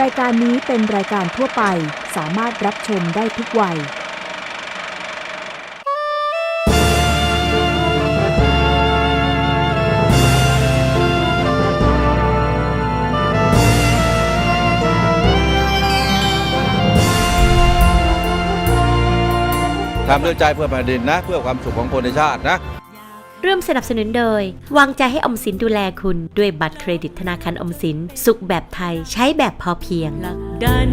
รายการนี้เป็นรายการทั่วไปสามารถรับชมได้ทุกวัย ทำด้วยใจเพื่อแผ่นดินนะ เพื่อความสุขของคนในชาตินะ ร่วมสนับสนุนโดย วางใจให้อมสินดูแลคุณด้วยบัตรเครดิตธนาคารอมสิน สุขแบบไทยใช้แบบพอเพียงผลักดัน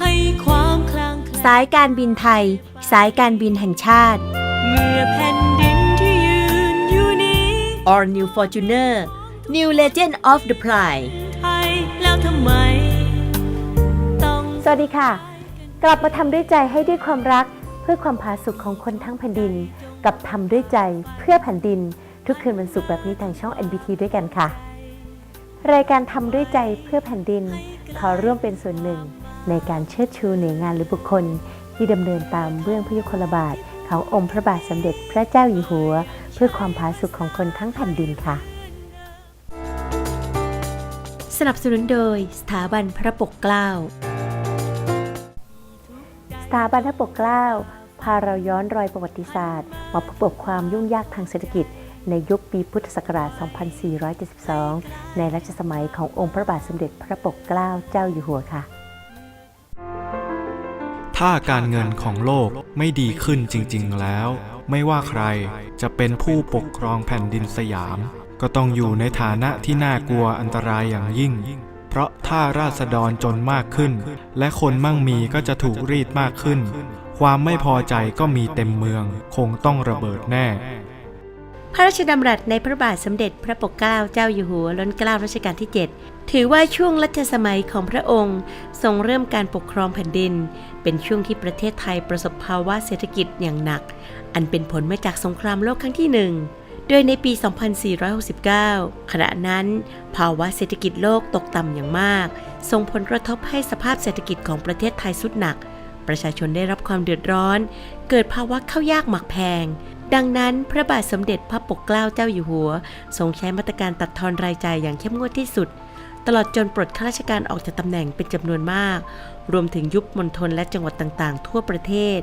ให้ความคลางแคลนสายการบินไทย สายการบินแห่งชาติ เมื่อแผ่นดินที่ยืนอยู่นี้ All New Fortuner New Legend of the Pride ไทยแล้วทำไม ต้องสวัสดีค่ะ กลับมาทำด้วยใจให้ด้วยความรักเพื่อความผาสุกของคนทั้งแผ่นดิน กับทำด้วยใจเพื่อแผ่นดินทุกคืนวันศุกร์แบบนี้ทางช่อง NBT ด้วยกันค่ะ รายการทำด้วยใจเพื่อแผ่นดิน ขอร่วมเป็นส่วนหนึ่ง ในการเชิดชูหน่วยงานหรือบุคคล ที่ดำเนินตามเบื้องพระยุคลบาทขององค์พระบาทสมเด็จพระเจ้าอยู่หัว เพื่อความผาสุกของคนทั้งแผ่นดินค่ะ สนับสนุนโดยสถาบันพระปกเกล้า สถาบันพระปกเกล้า พาเราย้อนรอยประวัติศาสตร์ มาพบกับความยุ่งยากทางเศรษฐกิจ ในยุคปีพุทธศักราช 2472 ในรัชสมัยขององค์พระบาทสมเด็จพระปกเกล้าเจ้าอยู่หัวค่ะ ถ้าการเงินของโลกไม่ดีขึ้นจริง ๆ แล้ว ไม่ว่าใครจะเป็นผู้ปกครองแผ่นดินสยาม ก็ต้องอยู่ในฐานะที่น่ากลัวอันตรายอย่างยิ่งเพราะถ้าราษฎรจนมากขึ้น และคนมั่งมีก็จะถูกรีดมากขึ้น ความไม่พอใจก็มีเต็มเมือง คงต้องระเบิดแน่ พระราชดำรัสในพระบาทสมเด็จพระปกเกล้าเจ้าอยู่หัวล้นเกล้ารัชกาลที่ 7 ถือว่าช่วงรัชสมัยของพระองค์ ทรงเริ่มการปกครองแผ่นดิน เป็นช่วงที่ประเทศไทยประสบภาวะเศรษฐกิจอย่างหนัก อันเป็นผลมาจากสงครามโลกครั้งที่หนึ่งโดยในปี 2469 ขณะนั้น ภาวะเศรษฐกิจโลกตกต่ำอย่างมาก ส่งผลกระทบให้สภาพเศรษฐกิจของประเทศไทยสุดหนัก ประชาชนได้รับความเดือดร้อน เกิดภาวะข้าวยากหมักแพง ดังนั้นพระบาทสมเด็จพระปกเกล้าเจ้าอยู่หัว ทรงใช้มาตรการตัดทอนรายจ่ายอย่างเข้มงวดที่สุด ตลอดจนปลดข้าราชการออกจากตำแหน่งเป็นจำนวนมาก รวมถึงยุบมณฑลและจังหวัดต่างๆ ทั่วประเทศ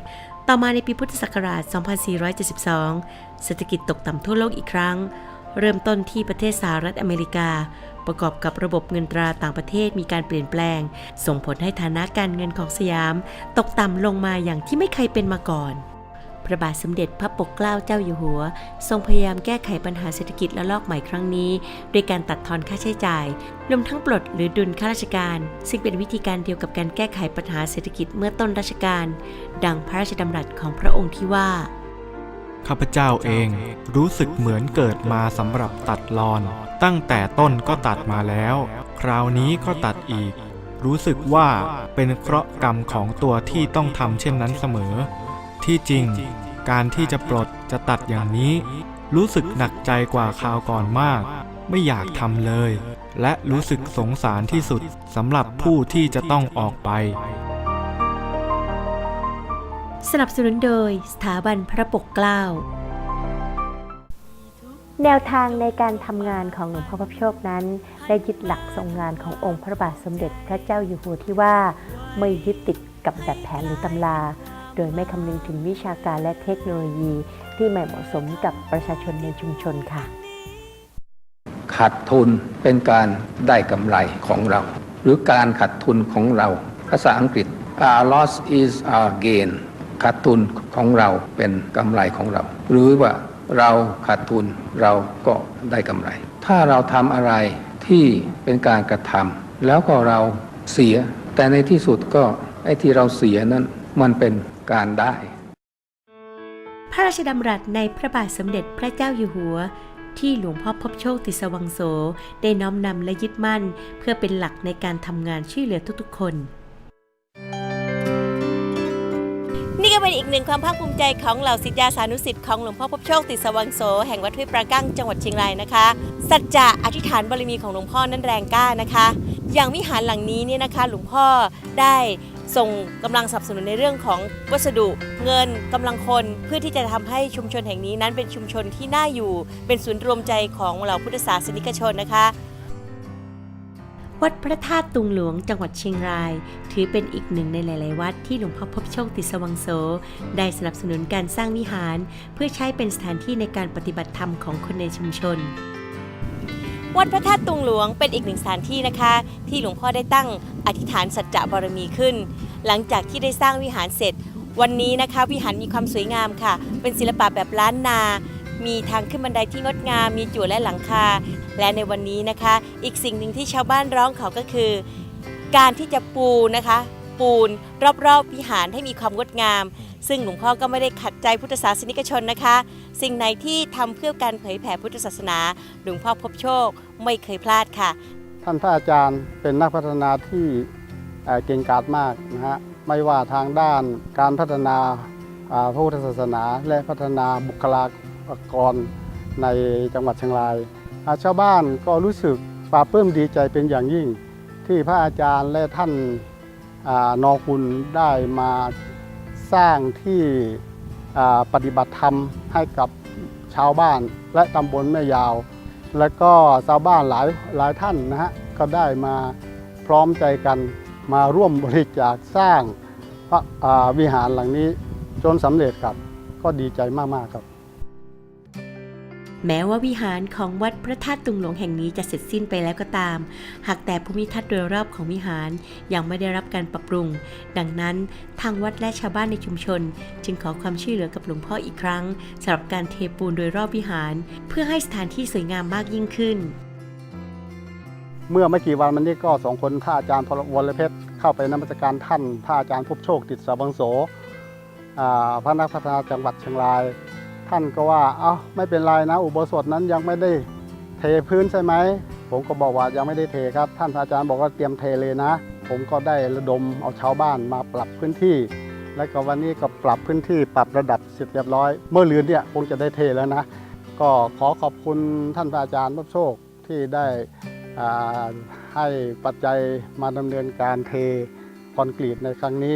ต่อมาในปีพุทธศักราช 2472 เศรษฐกิจตกต่ำทั่วโลกอีกครั้ง เริ่มต้นที่ประเทศสหรัฐอเมริกา ประกอบกับระบบเงินตราต่างประเทศมีการเปลี่ยนแปลง ส่งผลให้ฐานะการเงินของสยาม ตกต่ำลงมาอย่างที่ไม่เคยเป็นมาก่อนพระบาทสมเด็จพระปกเกล้าเจ้าอยู่หัว ทรงพยายามแก้ไขปัญหาเศรษฐกิจระลอกใหม่ครั้งนี้ด้วยการตัดทอนค่าใช้จ่าย รวมทั้งปลดหรือดุลข้าราชการ ซึ่งเป็นวิธีการเดียวกับการแก้ไขปัญหาเศรษฐกิจเมื่อต้นรัชกาลดังพระราชดำรัสของพระองค์ที่ว่า ข้าพเจ้าเองรู้สึกเหมือนเกิดมาสำหรับตัดรอน ตั้งแต่ต้นก็ตัดมาแล้ว คราวนี้ก็ตัดอีก รู้สึกว่าเป็นเคราะห์กรรมของตัวที่ต้องทำเช่นนั้นเสมอ ที่จริง การที่จะปลดจะตัดอย่างนี้ รู้สึกหนักใจกว่าคราวก่อนมาก ไม่อยากทำเลย และรู้สึกสงสารที่สุดสำหรับผู้ที่จะต้องออกไป สนับสนุนโดยสถาบันพระปกเกล้า แนวทางในการทำงานของหลวงพ่อพระโชคนั้น ได้ยึดหลักทรงงานขององค์พระบาทสมเด็จพระเจ้าอยู่หัวที่ว่า ไม่ยึดติดกับแบบแผนหรือตำรา โดยไม่คำนึงถึงวิชาการและเทคโนโลยีที่ไม่เหมาะสมกับประชาชนในชุมชนค่ะ ขาดทุนเป็นการได้กำไรของเรา หรือการขาดทุนของเรา ภาษาอังกฤษ our loss is our gain ขาดทุนของเราเป็นกำไรของเรา หรือว่าเราขาดทุนเราก็ได้กำไร ถ้าเราทำอะไรที่เป็นการกระทำแล้วก็เราเสีย แต่ในที่สุดก็ไอ้ที่เราเสียนั้นมันเป็นการได้ พระราชดำรัสในพระบาทสมเด็จพระเจ้าอยู่หัวที่หลวงพ่อพบโชคติสวังโส ได้น้อมนำและยึดมั่น เพื่อเป็นหลักในการทำงานช่วยเหลือทุกๆ คน ก็เป็นอีกหนึ่งความภาคภูมิใจของเหล่าศิษยาสานุสิ์ของหลวงพ่อพบโชคติสวังโสแห่งวัดห้วยปรากั้งจังหวัดเชียงรายนะคะ สัจจะอธิษฐานบารมีของหลวงพ่อนั้นแรงกล้านะคะ อย่างวิหารหลังนี้เนี่ยนะคะหลวงพ่อได้ส่งกำลังสนับสนุนในเรื่องของวัสดุเงินกำลังคนเพื่อที่จะทำให้ชุมชนแห่งนี้นั้นเป็นชุมชนที่น่าอยู่ เป็นศูนย์รวมใจของเหล่าพุทธศาสนิกชนนะคะ วัดพระธาตุตุงหลวงจังหวัดเชียงราย ถือเป็นอีกหนึ่งในหลาย ๆ วัดที่หลวงพ่อพบโชคติสวังโส ได้สนับสนุนการสร้างวิหาร เพื่อใช้เป็นสถานที่ในการปฏิบัติธรรมของคนในชุมชน วัดพระธาตุตุงหลวงเป็นอีกหนึ่งสถานที่นะคะ ที่หลวงพ่อได้ตั้งอธิษฐานสัจจะบารมีขึ้น หลังจากที่ได้สร้างวิหารเสร็จ วันนี้นะคะวิหารมีความสวยงามค่ะ เป็นศิลปะแบบล้านนา มีทางขึ้นบันไดที่งดงาม มีจั่วและหลังคา และในวันนี้นะคะ อีกสิ่งหนึ่งที่ชาวบ้านร้องขอก็คือ การที่จะปูนะคะ ปูนรอบๆวิหารให้มีความงดงาม ซึ่งหลวงพ่อก็ไม่ได้ขัดใจพุทธศาสนิกชนนะคะ สิ่งไหนที่ทำเพื่อการเผยแผ่พุทธศาสนา หลวงพ่อพบโชคไม่เคยพลาดค่ะ ท่านพระอาจารย์เป็นนักพัฒนาที่เอ่อเก่งกาจมากนะฮะไม่ว่าทางด้านการพัฒนาอ่าพระพุทธศาสนา และพัฒนาบุคลา กรในจังหวัดเชียงรายาชาวบ้านก็รู้สึกปลาบปลื้มดีใจเป็นอย่างยิ่ง ที่พระอาจารย์และท่านอนอคุณได้มาสร้างที่ปฏิบัติธรรมให้กับชาวบ้านและตำบลแม่ยาว แล้วก็ชาวบ้านหลายหลายท่านนะฮะก็ได้มาพร้อมใจกันมาร่วมบริจาคสร้างพระวิหารหลังนี้จนสำเร็จครับก็ดีใจมาก ๆ ครับ แม้ว่าวิหารของวัดพระธาตุตุงหลวงแห่งนี้จะเสร็จสิ้นไปแล้วก็ตาม หากแต่ภูมิทัศน์โดยรอบของวิหารยังไม่ได้รับการปรับปรุง ดังนั้นทางวัดและชาวบ้านในชุมชน จึงขอความช่วยเหลือกับหลวงพ่ออีกครั้งสำหรับการเทปูนโดยรอบวิหาร เพื่อให้สถานที่สวยงามมากยิ่งขึ้น เมื่อไม่กี่วันมานี้ก็สองคนพระอาจารย์พลวรเพชรเข้าไปนมัสการท่านพระอาจารย์พบโชคติดสาบังโสอ่าพระนักพัฒนาจังหวัดเชียงราย ท่านก็ว่า เอ้าไม่เป็นไรนะ อุโบสถนั้นยังไม่ได้เทพื้นใช่ไหม ผมก็บอกว่ายังไม่ได้เทครับ ท่านอาจารย์บอกว่าเตรียมเทเลยนะ ผมก็ได้ระดมเอาชาวบ้านมาปรับพื้นที่ และก็วันนี้ก็ปรับพื้นที่ปรับระดับเสร็จเรียบร้อย เมื่อลืนเนี่ยคงจะได้เทแล้วนะ ก็ขอขอบคุณท่านอาจารย์พบโชคที่ได้ให้ปัจจัยมาดำเนินการเทคอนกรีตในครั้งนี้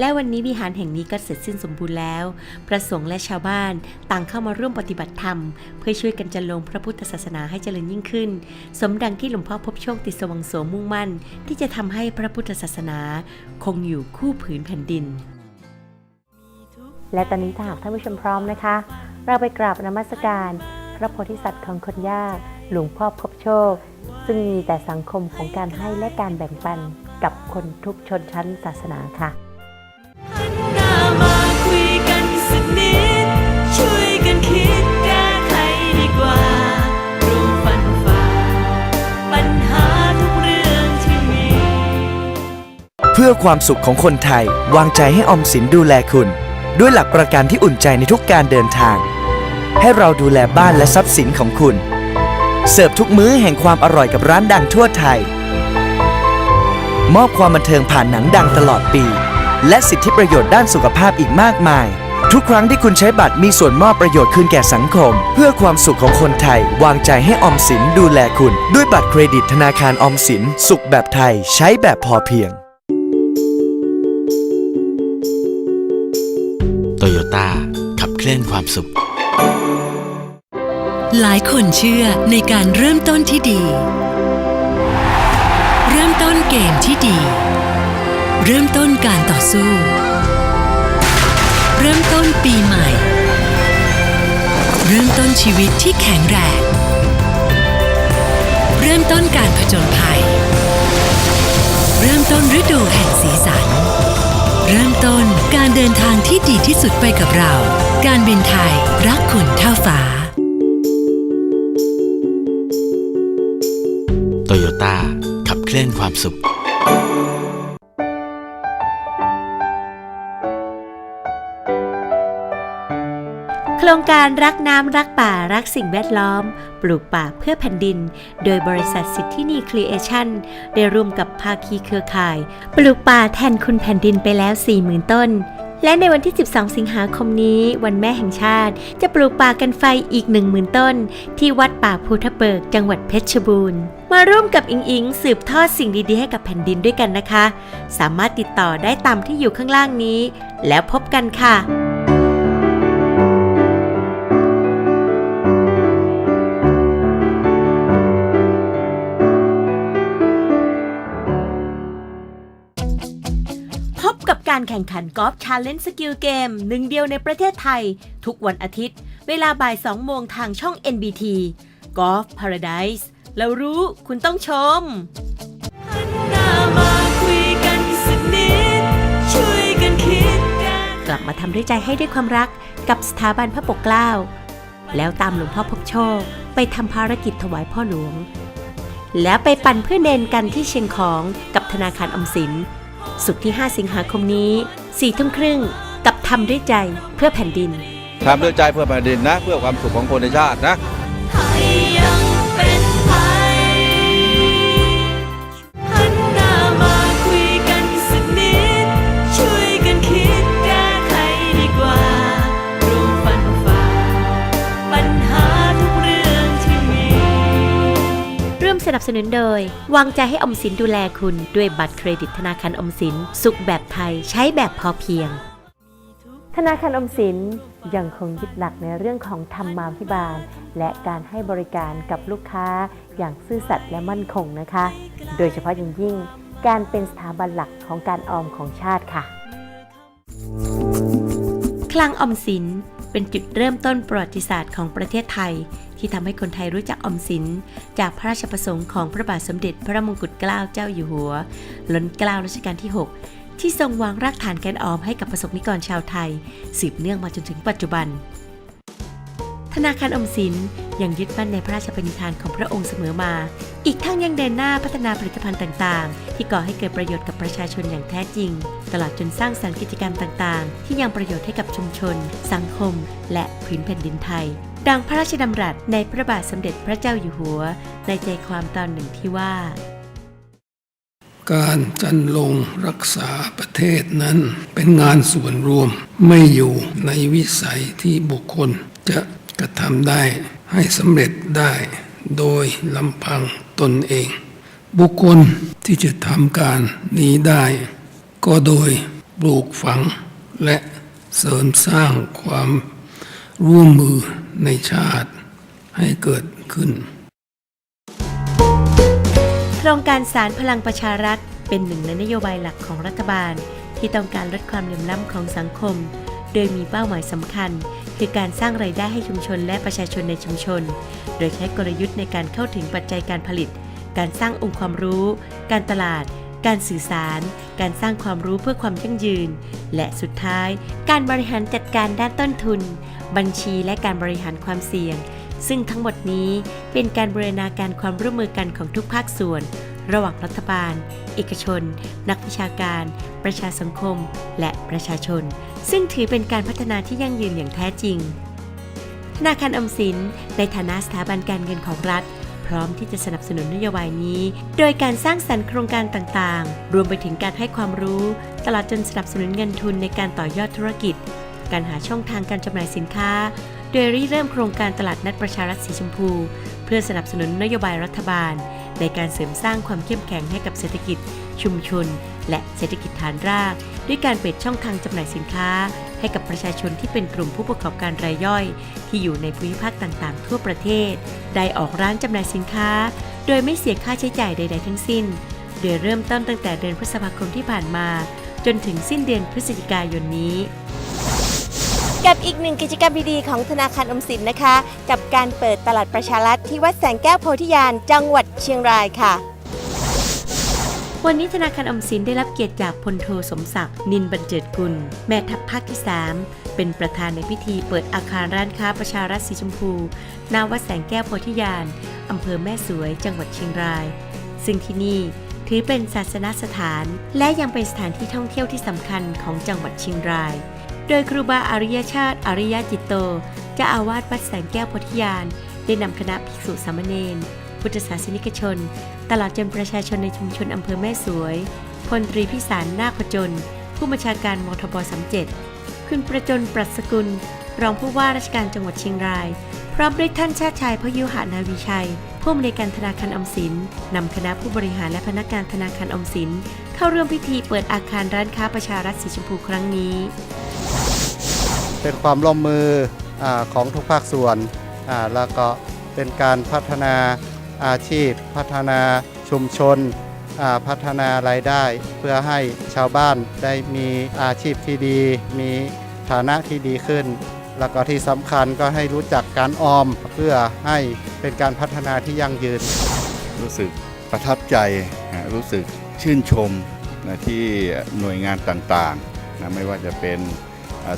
และวันนี้วิหารแห่งนี้ก็เสร็จสิ้นสมบูรณ์แล้วพระสงฆ์และชาวบ้านต่างเข้ามาร่วมปฏิบัติธรรม เพื่อช่วยกันจันลงพระพุทธศาสนาให้เจริญยิ่งขึ้น สมดังที่หลวงพ่อพบโชคติดสวังโสมุ่งมั่น ที่จะทำให้พระพุทธศาสนา คงอยู่คู่ผืนแผ่นดิน และตอนนี้ถ้าหากท่านผู้ชมพร้อมนะคะ เราไปกราบนมัสการ พระโพธิสัตว์ของคนยากหลวงพ่อพบโชค ซึ่งมีแต่สังคมของการให้และการแบ่งปันกับคนทุกชนชั้นศาสนาค่ะ พื่อความสุขของคนไทย วางใจให้ออมสินดูแลคุณ ด้วยหลักประกันที่อุ่นใจในทุกการเดินทาง ให้เราดูแลบ้านและทรัพย์สินของคุณ เสิร์ฟทุกมื้อแห่งความอร่อยกับร้านดังทั่วไทย มอบความบันเทิงผ่านหนังดังตลอดปี และสิทธิประโยชน์ด้านสุขภาพอีกมากมาย ทุกครั้งที่คุณใช้บัตรมีส่วนมอบประโยชน์คืนแก่สังคม เพื่อความสุขของคนไทย วางใจให้ออมสินดูแลคุณ ด้วยบัตรเครดิตธนาคารออมสิน สุขแบบไทย ใช้แบบพอเพียง โตโยต้าขับเคลื่อนความสุข หลายคนเชื่อในการเริ่มต้นที่ดี เริ่มต้นเกมที่ดี เริ่มต้นการต่อสู้ เริ่มต้นปีใหม่ เริ่มต้นชีวิตที่แข็งแรงเริ่มต้นการผจญภัย เริ่มต้นฤดูแห่งสีสัน เริ่มต้นการเดินทางที่ดีที่สุดไปกับเรา การบินไทยรักคุณเท่าฟ้า โตโยต้าขับเคลื่อนความสุข โครงการรักน้ำรักป่ารักสิ่งแวดล้อม ปลูกป่าเพื่อแผ่นดิน โดยบริษัทสิทธินีครีเอชั่นได้ร่วมกับภาคีเครือข่าย ปลูกป่าแทนคุณแผ่นดินไปแล้ว 40,000 ต้น และในวันที่ 12 สิงหาคมนี้ วันแม่แห่งชาติ จะปลูกป่ากันไฟอีก 10,000 ต้น ที่วัดป่าภูทะเบิกจังหวัดเพชรบูรณ์ มาร่วมกับอิงอิงสืบทอดสิ่งดีๆให้กับแผ่นดินด้วยกันนะคะ สามารถติดต่อได้ตามที่อยู่ข้างล่างนี้ แล้วพบกันค่ะ การแข่งขันกอล์ฟชาเลนจ์สกิลเกมหนึ่งเดียวในประเทศไทย ทุกวันอาทิตย์ เวลาบ่าย 2 โมงทางช่อง NBT Golf Paradise แล้วรู้คุณต้องชมหันหน้ามาคุยกันสักนิดช่วยกันคิดแก้กลับมาทำด้วยใจให้ด้วยความรักกับสถาบันพระปกเกล้า แล้วตามหลวงพ่อพบโชค ไปทำภารกิจถวายพ่อหลวง แล้วไปปั่นเพื่อเนนกันที่เชียงของกับธนาคารออมสิน สุดที่ 5 สิงหาคมนี้4ทุ่มครึ่งกับทำด้วยใจเพื่อแผ่นดินทำด้วยใจเพื่อแผ่นดินนะ เพื่อความสุขของคนในชาตินะ ร่วมสนับสนุนโดย วางใจให้ออมสินดูแลคุณด้วยบัตรเครดิตธนาคารออมสิน สุขแบบไทยใช้แบบพอเพียง ธนาคารออมสินยังคงยึดหลักในเรื่องของธรรมาภิบาล และการให้บริการกับลูกค้าอย่างซื่อสัตย์และมั่นคงนะคะ โดยเฉพาะอย่างยิ่ง การเป็นสถาบันหลักของการออมของชาติค่ะ คลังออมสินเป็นจุดเริ่มต้นประวัติศาสตร์ของประเทศไทย ที่ทำให้คนไทยรู้จักออมสิน จากพระราชประสงค์ของพระบาทสมเด็จพระมงกุฎเกล้าเจ้าอยู่หัวล้นเกล้ารัชกาลที่ 6 ที่ทรงวางรากฐานการออมให้กับประสบนิกรชาวไทย สืบเนื่องมาจนถึงปัจจุบัน ธนาคารออมสินยังยึดมั่นในพระราชปณิธานของพระองค์เสมอมา อีกทั้งยังเดินหน้าพัฒนาผลิตภัณฑ์ต่างๆ ที่ก่อให้เกิดประโยชน์กับประชาชนอย่างแท้จริง ตลอดจนสร้างสรรค์กิจกรรมต่างๆ ที่ยังประโยชน์ให้กับชุมชน สังคม และพื้นแผ่นดินไทย ดังพระราชดำรัสในพระบาทสมเด็จพระเจ้าอยู่หัว ในใจความตอนหนึ่งที่ว่า การจันลงรักษาประเทศนั้นเป็นงานส่วนรวมไม่อยู่ในวิสัยที่บุคคลจะกระทำได้ให้สำเร็จได้โดยลำพังตนเอง บุคคลที่จะทำการนี้ได้ ก็โดยปลูกฝังและเสริมสร้างความร่วมมือ ในชาติให้เกิดขึ้น โครงการสารพลังประชารัฐ เป็นหนึ่งในนโยบายหลักของรัฐบาล ที่ต้องการลดความเหลื่อมล้ำของสังคม โดยมีเป้าหมายสำคัญ คือการสร้างไรายได้ให้ชุมชนและประชาชนในชุมชน โดยใช้กลยุทธ์ในการเข้าถึงปัจจัยการผลิต การสร้างองค์ความรู้ การตลาด การสื่อสาร การสร้างความรู้เพื่อความยั่งยืน และสุดท้าย การบริหารจัดการด้านต้นทุน บัญชีและการบริหารความเสี่ยง ซึ่งทั้งหมดนี้เป็นการบูรณาการความร่วมมือกันของทุกภาคส่วน ระหว่างรัฐบาล เอกชน นักวิชาการ ประชาสังคม และประชาชน ซึ่งถือเป็นการพัฒนาที่ยั่งยืนอย่างแท้จริงธนาคารอมสินในฐานะสถาบันการเงินของรัฐ ร้อมที่จะสนับสนุนนโยบายนี้ โดยการสร้างสรรค์โครงการต่างๆ รวมไปถึงการให้ความรู้ ตลอดจนสนับสนุนเงินทุนในการต่อยอดธุรกิจ การหาช่องทางการจำหน่ายสินค้า โดยริเริ่มโครงการตลาดนัดประชารัฐสีชมพู เพื่อสนับสนุนนโยบายรัฐบาล ในการเสริมสร้างความเข้มแข็งให้กับเศรษฐกิจ ชุมชน และเศรษฐกิจฐานราก ด้วยการเปิดช่องทางจำหน่ายสินค้า ให้กับประชาชนที่เป็นกลุ่มผู้ประกอบการรายย่อย ที่อยู่ในภูมิภาคต่างๆ ทั่วประเทศ ได้ออกร้านจำหน่ายสินค้า โดยไม่เสียค่าใช้จ่ายใด ๆ ทั้งสิ้น โดยเริ่มต้นตั้งแต่เดือนพฤษภาคมที่ผ่านมา จนถึงสิ้นเดือนพฤศจิกายนนี้กับอีกหนึ่งกิจกรรมดีๆของธนาคารออมสินนะคะ กับการเปิดตลาดประชารัฐที่วัดแสงแก้วโพธิญาณจังหวัดเชียงรายค่ะ วันนี้ธนาคารอมสินได้รับเกียรติจากพลโทสมศักดิ์นินบันเจิดกุล แม่ทัพภาคที่ 3 เป็นประธานในพิธีเปิดอาคารร้านค้าประชารัฐสีชมพูณวัดแสงแก้วโพธิญาณอำเภอแม่สวย จังหวัดเชียงราย ซึ่งที่นี่ถือเป็นศาสนสถาน และยังเป็นสถานที่ท่องเที่ยวที่สำคัญของจังหวัดเชียงราย โดยครูบาอริยชาติ อริยจิตโตเจะอาวาสวัดแสงแก้วโพธิญาณได้นำคณะภิกษุสามเณร พุทธศาสนิกชน ตลอดจนประชาชนในชุมชนอำเภอแม่สวย พลตรีพิสารนาคพจน ผู้บัญชาการมทบ37คุณประจนปรัชกุล รองผู้ว่าราชการจังหวัดเชียงราย พร้อมด้วยท่านชาติชายพยุหานาวิชัย ผู้อำนวยการธนาคารอมสินนำคณะผู้บริหารและพนักงานธนาคารอมสิน เข้าร่วมพิธีเปิดอาคารร้านค้าประชารัฐสีชมพูครั้งนี้ เป็นความร่วมมืออของทุกภาคส่วนแล้วก็เป็นการพัฒนา อาชีพ พัฒนาชุมชน พัฒนารายได้ เพื่อให้ชาวบ้านได้มีอาชีพที่ดี มีฐานะที่ดีขึ้น แล้วก็ที่สำคัญก็ให้รู้จักการออมเพื่อให้เป็นการพัฒนาที่ยั่งยืน รู้สึกประทับใจ รู้สึกชื่นชมนะที่หน่วยงานต่างๆนะไม่ว่าจะเป็น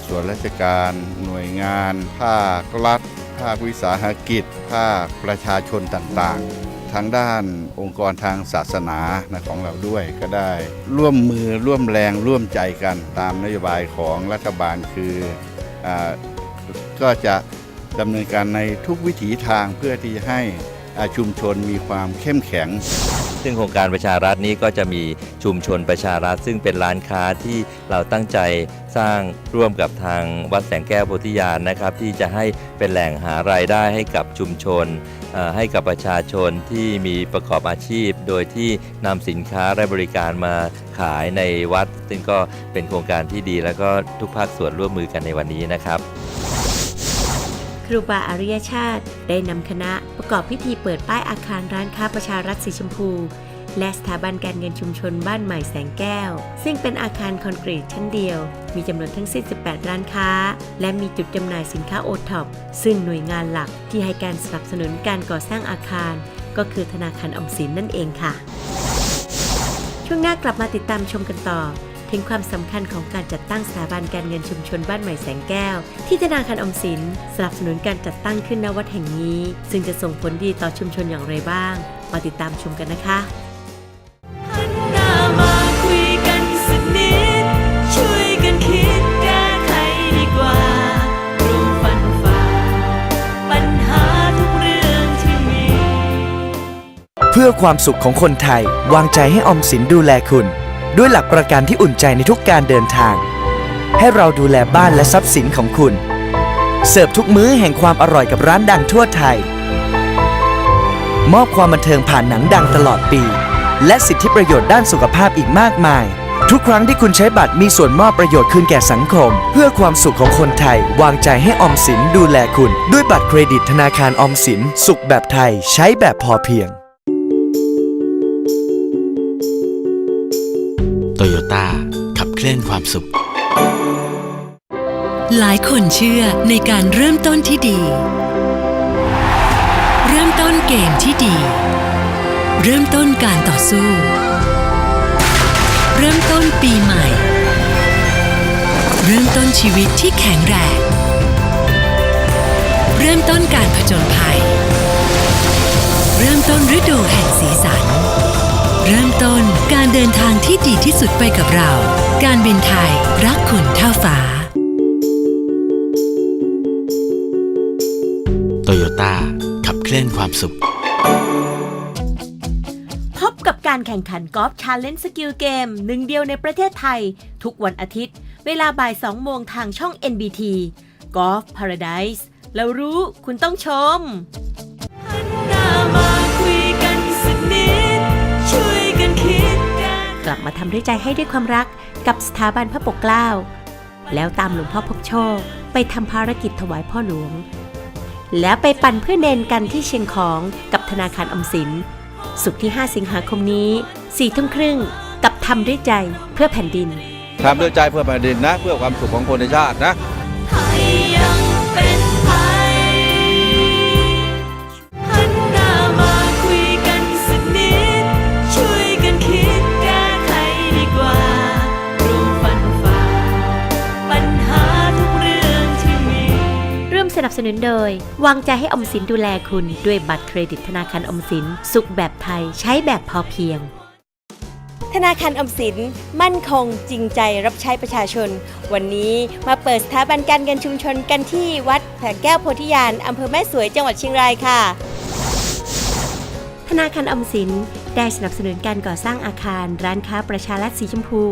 ส่วนราชการ หน่วยงานภาครัฐ ภาควิสาหกิจ ภาคประชาชนต่างๆ ทางด้านองค์กรทางศาสนานะของเราด้วยก็ได้ ร่วมมือร่วมแรงร่วมใจกันตามนโยบายของรัฐบาลคืออก็จะดำเนินการในทุกวิถีทางเพื่อที่จะให้ชุมชนมีความเข้มแข็ง ซึ่งโครงการประชารัฐนี้ก็จะมีชุมชนประชารัฐ ซึ่งเป็นร้านค้าที่เราตั้งใจสร้างร่วมกับทางวัดแสงแก้วโพธิญาณนะครับ ที่จะให้เป็นแหล่งหารายได้ให้กับชุมชน ให้กับประชาชนที่มีประกอบอาชีพ โดยที่นำสินค้าและบริการมาขายในวัด ซึ่งก็เป็นโครงการที่ดีแล้วก็ทุกภาคส่วนร่วมมือกันในวันนี้นะครับ ครูบาอริยชาติ ได้นำคณะประกอบพิธีเปิดป้ายอาคารร้านค้าประชารัฐสีชมพู และสถาบันการเงินชุมชนบ้านใหม่แสงแก้ว ซึ่งเป็นอาคารคอนกรีตชั้นเดียว มีจำนวนทั้งสิ้น 18 ร้านค้า และมีจุดจำหน่ายสินค้าโอท็อปซึ่งหน่วยงานหลักที่ให้การสนับสนุนการก่อสร้างอาคาร ก็คือธนาคารออมสินนั่นเองค่ะ ช่วงหน้ากลับมาติดตามชมกันต่อ ถึงความสำคัญของการจัดตั้งสถาบันการเงินชุมชนบ้านใหม่แสงแก้ว ที่ธนาคารออมสินสนับสนุนการจัดตั้งขึ้นณวัดแห่งนี้ ซึ่งจะส่งผลดีต่อชุมชนอย่างไรบ้างมาติดตามชมกันนะคะหันหน้ามาคุยกันสักนิดช่วยกันคิดแก้ไขดีกว่าร่วมฟันฝ่าปัญหาทุกเรื่องที่มีเพื่อความสุขของคนไทย วางใจให้ออมสินดูแลคุณ ด้วยหลักประกันที่อุ่นใจในทุกการเดินทาง ให้เราดูแลบ้านและทรัพย์สินของคุณ เสิร์ฟทุกมื้อแห่งความอร่อยกับร้านดังทั่วไทย มอบความบันเทิงผ่านหนังดังตลอดปี และสิทธิประโยชน์ด้านสุขภาพอีกมากมาย ทุกครั้งที่คุณใช้บัตรมีส่วนมอบประโยชน์คืนแก่สังคม เพื่อความสุขของคนไทย วางใจให้ออมสินดูแลคุณ ด้วยบัตรเครดิตธนาคารออมสิน สุขแบบไทย ใช้แบบพอเพียง โตโยต้าขับเคลื่อนความสุข หลายคนเชื่อในการเริ่มต้นที่ดี เริ่มต้นเกมที่ดี เริ่มต้นการต่อสู้ เริ่มต้นปีใหม่ เริ่มต้นชีวิตที่แข็งแรง เริ่มต้นการผจญภัย เริ่มต้นฤดูแห่งสีสัน เริ่มต้นการเดินทางที่ดีที่สุดไปกับเรา การบินไทยรักคุณเท่าฟ้าโตโยต้าขับเคลื่อนความสุข พบกับการแข่งขันกอล์ฟชาเลนจ์สกิลเกมหนึ่งเดียวในประเทศไทย ทุกวันอาทิตย์ เวลาบ่าย 2 โมงทางช่อง NBT Golf Paradise แล้วรู้คุณต้องชม มาทำด้วยใจให้ด้วยความรักกับสถาบันพระปกเกล้า แล้วตามหลวงพ่อพกโชคไปทำภารกิจถวายพ่อหลวง แล้วไปปั่นเพื่อเนนกันที่เชียงของกับธนาคารอมสิน สุขที่ 5 สิงหาคมนี้4ทุ่มครึ่งกับทำด้วยใจเพื่อแผ่นดินทำด้วยใจเพื่อแผ่นดินนะ เพื่อความสุขของคนในชาตินะ นับสนุนโดย วางใจให้ออมสินดูแลคุณด้วยบัตรเครดิตธนาคารออมสิน สุขแบบไทยใช้แบบพอเพียง ธนาคารออมสิน มั่นคงจริงใจรับใช้ประชาชน วันนี้มาเปิดสถาบันการเงินชุมชนกันที่วัดแผแก้วโพธิญาณอำเภอแม่สวยจังหวัดเชียงรายค่ะ ธนาคารออมสิน ได้สนับสนุนการก่อสร้างอาคาร ร้านค้าประชารัฐสีชมพู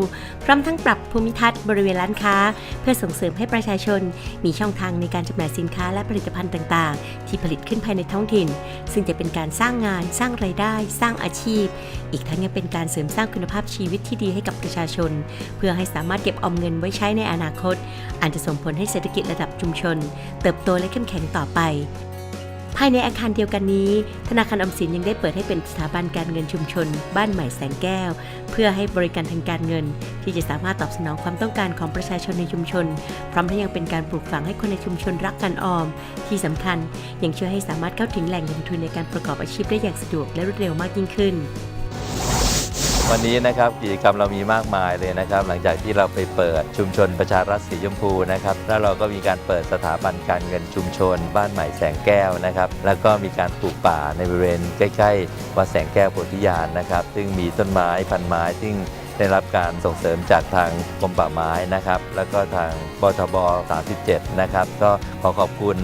พร้อมทั้งปรับภูมิทัศน์บริเวณร้านค้า เพื่อส่งเสริมให้ประชาชน มีช่องทางในการจำหน่ายสินค้าและผลิตภัณฑ์ต่างๆ ที่ผลิตขึ้นภายในท้องถิ่น ซึ่งจะเป็นการสร้างงานสร้างไรายได้ สร้างอาชีพ อีกทั้งยังเป็นการเสริมสร้างคุณภาพชีวิตที่ดีให้กับประชาชน เพื่อให้สามารถเก็บออมเงินไว้ใช้ในอนาคตอาจจะส่งผลให้เศรษฐกิจระดับชุมชน เติบโตและเข้มแข็งต่อไป ภายในอาคารเดียวกันนี้ ธนาคารอมสินยังได้เปิดให้เป็นสถาบันการเงินชุมชน บ้านใหม่แสงแก้ว เพื่อให้บริการทางการเงิน ที่จะสามารถตอบสนองความต้องการของประชาชนในชุมชน พร้อมทั้งยังเป็นการปลูกฝังให้คนในชุมชนรักการออม ที่สำคัญยังช่วยให้สามารถเข้าถึงแหล่งเงินทุนในการประกอบอาชีพได้อย่างสะดวกและรวดเร็วมากยิ่งขึ้น วันนี้นะครับกิจกรรมเรามีมากมายเลยนะครับ หลังจากที่เราไปเปิดชุมชนประชารัฐสีชมพูนะครับแล้วเราก็มีการเปิดสถาบันการเงินชุมชน บ้านใหม่แสงแก้วนะครับ แล้วก็มีการปลูกป่าในบริเวณใกล้ๆวัดแสงแก้วโพธิญาณนะครับ ซึ่งมีต้นไม้พันไม้ซึ่งได้รับการส่งเสริมจากทางกรมป่าไม้นะครับ แล้วก็ทางบทบ 37 นะครับ ก็ขอขอบคุณ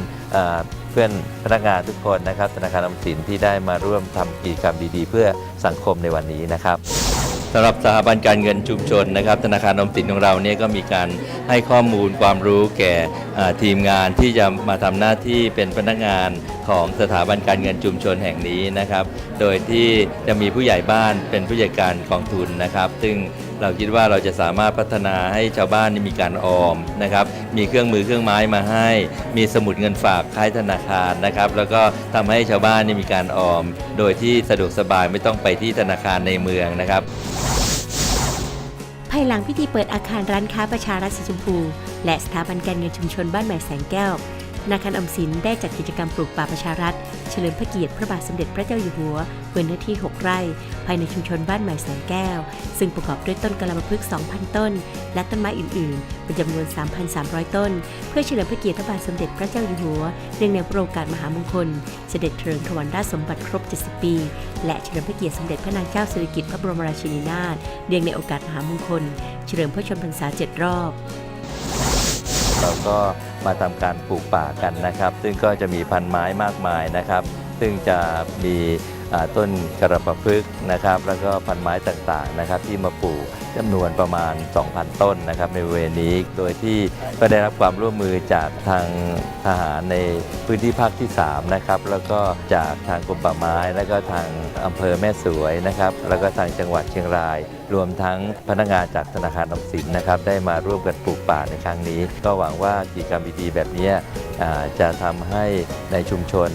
เพื่อนพนักงานทุกคนนะครับธนาคารออมสินที่ได้มาร่วมทำกิจกรรมดีๆ เพื่อสังคมในวันนี้นะครับ สำหรับสถาบันการเงินชุมชนนะครับธนาคารอมสินของเราเนี่ยก็มีการให้ข้อมูลความรู้แก่ทีมงานที่จะมาทำหน้าที่เป็นพนักงาน ของสถาบันการเงินชุมชนแห่งนี้นะครับ โดยที่จะมีผู้ใหญ่บ้านเป็นผู้จัดการกองทุนนะครับ ซึ่งเราคิดว่าเราจะสามารถพัฒนาให้ชาวบ้านนี่มีการออมนะครับ มีเครื่องมือเครื่องไม้มาให้ มีสมุดเงินฝากคล้ายธนาคารนะครับ แล้วก็ทำให้ชาวบ้านนี่มีการออม โดยที่สะดวกสบายไม่ต้องไปที่ธนาคารในเมืองนะครับภายหลังพิธีเปิดอาคารร้านค้าประชารัฐสีชมพู และสถาบันการเงินชุมชนบ้านใหม่แสงแก้ว นาคารอมสินได้จัดกิจกรรมปลูกป่าประชารัฐ เฉลิมพระเกียรติพระบาทสมเด็จพระเจ้าอยู่หัวบนเนื้อที่ 6 ไร่ ภายในชุมชนบ้านใหม่แสงแก้ว ซึ่งประกอบด้วยต้นกระลำพึกษ์2,000 ต้น และต้นไม้อื่น ๆ เป็นจำนวน 3,300 ต้น เพื่อเฉลิมพระเกียรติพระบาทสมเด็จพระเจ้าอยู่หัวเนื่องในพระโอกาสมหามงคล เสด็จเถิงถวัลราชสมบัติครบ 70 ปี และเฉลิมพระเกียรติสมเด็จพระนางเจ้าสิริกิติ์พระบรมราชินีนาถเนื่องในโอกาสมหามงคล เฉลิมพระชนมพรรษาเจ็ดรอบเราก็ มาทำการปลูกป่ากันนะครับ ซึ่งก็จะมีพันไม้มากมายนะครับ ซึ่งจะมี ต้นกระปะพึกนะครับ แล้วก็พันไม้ต่างๆนะครับ ที่มาปลูกจำนวนประมาณ 2,000 ต้นนะครับ ในเวนี้โดยที่ก็ได้รับความร่วมมือจากทางทหารในพื้นที่ภาคที่ 3 นะครับ แล้วก็จากทางกรมป่าไม้ แล้วก็ทางอำเภอแม่สวยนะครับ แล้วก็ทางจังหวัดเชียงราย รวมทั้งพนักงานจากธนาคารออมสินนะครับ ได้มาร่วมกันปลูกป่าในครั้งนี้ ก็หวังว่ากิจกรรมดีๆแบบนี้จะทำให้ในชุมชน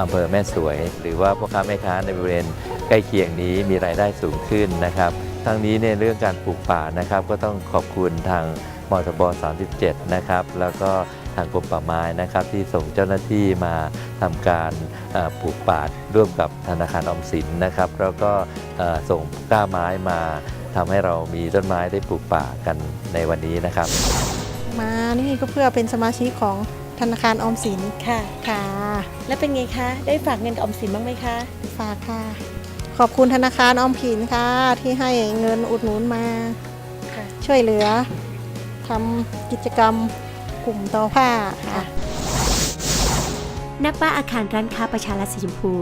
อำเภอแม่สวย หรือว่าพ่อค้าแม่ค้าในบริเวณใกล้เคียงนี้มีรายได้สูงขึ้นนะครับทั้งนี้ในเรื่องการปลูกป่านะครับ ก็ต้องขอบคุณทางมทบ 37 นะครับ แล้วก็ทางกรมป่าไม้นะครับ ที่ส่งเจ้าหน้าที่มาทำการปลูกป่าร่วมกับธนาคารออมสินนะครับ แล้วก็ส่งกล้าไม้มาทำให้เรามีต้นไม้ได้ปลูกป่ากันในวันนี้นะครับ มานี่ก็เพื่อเป็นสมาชิกของ ธนาคารออมสินค่ะ ค่ะ แล้วเป็นไงคะ ได้ฝากเงินกับออมสินบ้างไหมคะ ฝากค่ะ ขอบคุณธนาคารออมสินค่ะ ที่ให้เงินอุดหนุนมา ค่ะ ช่วยเหลือทำกิจกรรมกลุ่มต่อผ้าค่ะนับว่าอาคารร้านค้าประชารัฐสีชมพู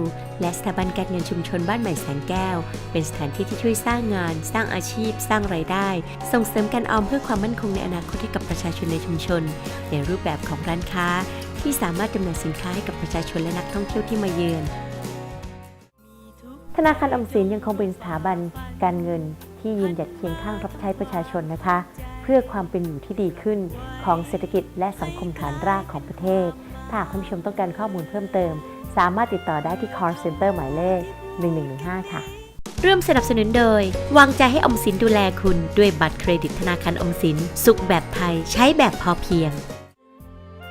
และสถาบันการเงินชุมชนบ้านใหม่แสงแก้ว เป็นสถานที่ที่ช่วยสร้างงาน สร้างอาชีพ สร้างรายได้ ส่งเสริมการออมเพื่อความมั่นคงในอนาคตให้กับประชาชนในชุมชน ในรูปแบบของร้านค้า ที่สามารถจำหน่ายสินค้าให้กับประชาชนและนักท่องเที่ยวที่มาเยือน ธนาคารออมสินยังคงเป็นสถาบันการเงินที่ยืนหยัดเคียงข้างรับใช้ประชาชนนะคะ เพื่อความเป็นอยู่ที่ดีขึ้นของเศรษฐกิจและสังคมฐานรากของประเทศ ถ้าหากท่านผู้ชมต้องการข้อมูลเพิ่มเติม สามารถติดต่อได้ที่ call center หมายเลข 1115 ค่ะ ร่วมสนับสนุนโดย วางใจให้ออมสินดูแลคุณด้วยบัตรเครดิตธนาคารออมสิน สุขแบบไทยใช้แบบพอเพียง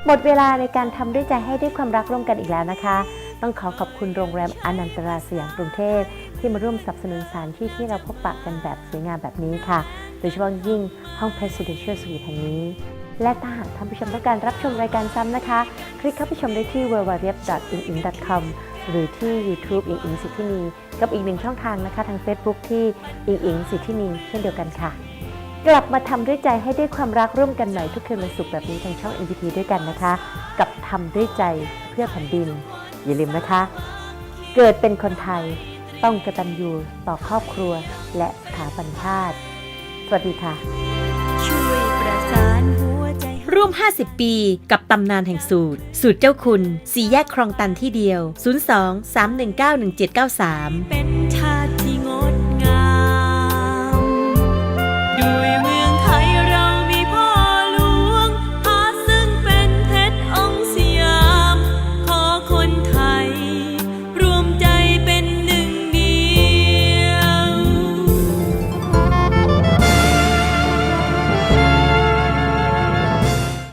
หมดเวลาในการทำด้วยใจให้ด้วยความรักร่วมกันอีกแล้วนะคะ ต้องขอขอบคุณโรงแรมอนันตราสยามกรุงเทพที่มาร่วมสนับสนุนสถานที่ที่เราพบปะกันแบบสวยงามแบบนี้ค่ะ โดยเฉพาะยิ่งห้อง Presidential Suite แห่งนี้ และถ้าหากท่านผู้ชมต้องการรับชมรายการซ้ำนะคะ คลิกเข้าไปชมได้ที่ www.ingin.com หรือที่ YouTube อิงอิงสิทธินี กับอีกหนึ่งช่องทางนะคะทาง Facebook ที่อิงอิงสิทธินี เช่นเดียวกันค่ะ กลับมาทำด้วยใจให้ได้ความรักร่วมกันใหม่ทุกคืนวันศุกร์แบบนี้ทางช่อง NPT ด้วยกันนะคะ กับทำด้วยใจเพื่อแผ่นดิน อย่าลืมนะคะ เกิดเป็นคนไทยต้องกตัญญูต่อครอบครัวและสถาบันชาติ สวัสดีค่ะ ร่วม 50 ปีกับตำนานแห่งสูตร สูตรเจ้าคุณ สี่แยกคลองตันที่เดียว 02 319 1793เป็น